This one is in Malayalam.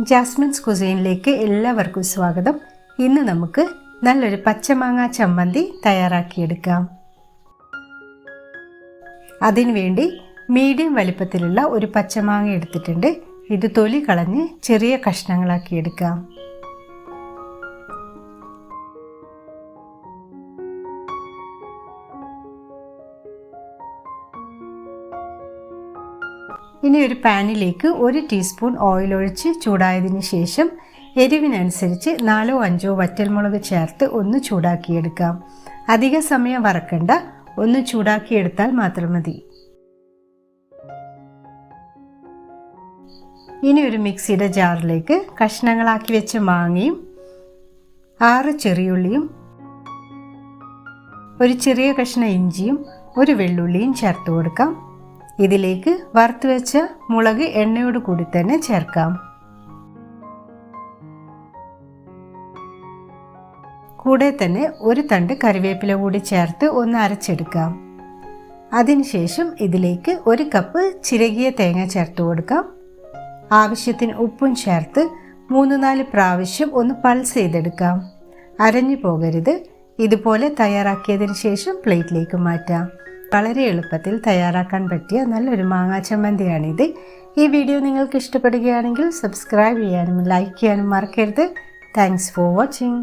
ജാസ്മിൻസ് കുസൈനിലേക്ക് എല്ലാവർക്കും സ്വാഗതം. ഇന്ന് നമുക്ക് നല്ലൊരു പച്ചമാങ്ങ ചമ്മന്തി തയ്യാറാക്കിയെടുക്കാം. അതിനുവേണ്ടി മീഡിയം വലിപ്പത്തിലുള്ള ഒരു പച്ചമാങ്ങ എടുത്തിട്ടുണ്ട്. ഇത് തൊലി കളഞ്ഞ് ചെറിയ കഷ്ണങ്ങളാക്കി എടുക്കാം. ഇനി ഒരു പാനിലേക്ക് ഒരു ടീസ്പൂൺ ഓയിൽ ഒഴിച്ച് ചൂടായതിനു ശേഷം എരിവിനനുസരിച്ച് നാലോ അഞ്ചോ വറ്റൽമുളക് ചേർത്ത് ഒന്ന് ചൂടാക്കിയെടുക്കാം. അധിക സമയം വറക്കണ്ട. ഒന്ന് ചൂടാക്കിയെടുത്താൽ മാത്രം മതി. ഇനി ഒരു മിക്സിയുടെ ജാറിലേക്ക് കഷ്ണങ്ങളാക്കി വെച്ച മാങ്ങയും ആറ് ചെറിയുള്ളിയും ഒരു ചെറിയ കഷ്ണ ഇഞ്ചിയും ഒരു വെള്ളുള്ളിയും ചേർത്ത് കൊടുക്കാം. ഇതിലേക്ക് വറുത്ത് വെച്ച മുളക് എണ്ണയോട് കൂടി തന്നെ ചേർക്കാം. കൂടെ തന്നെ ഒരു തണ്ട് കറിവേപ്പില കൂടി ചേർത്ത് ഒന്ന് അരച്ചെടുക്കാം. അതിനുശേഷം ഇതിലേക്ക് ഒരു കപ്പ് ചിരകിയ തേങ്ങ ചേർത്ത് കൊടുക്കാം. ആവശ്യത്തിന് ഉപ്പും ചേർത്ത് മൂന്ന് നാല് പ്രാവശ്യം ഒന്ന് പൾസ് ചെയ്തെടുക്കാം. അരഞ്ഞു പോകരുത്. ഇതുപോലെ തയ്യാറാക്കിയതിന് ശേഷം പ്ലേറ്റിലേക്ക് മാറ്റാം. വളരെ എളുപ്പത്തിൽ തയ്യാറാക്കാൻ പറ്റിയ നല്ലൊരു മാങ്ങാ ചമ്മന്തിയാണിത്. ഈ വീഡിയോ നിങ്ങൾക്ക് ഇഷ്ടപ്പെടുകയാണെങ്കിൽ സബ്സ്ക്രൈബ് ചെയ്യാനും ലൈക്ക് ചെയ്യാനും മറക്കരുത്. Thanks for watching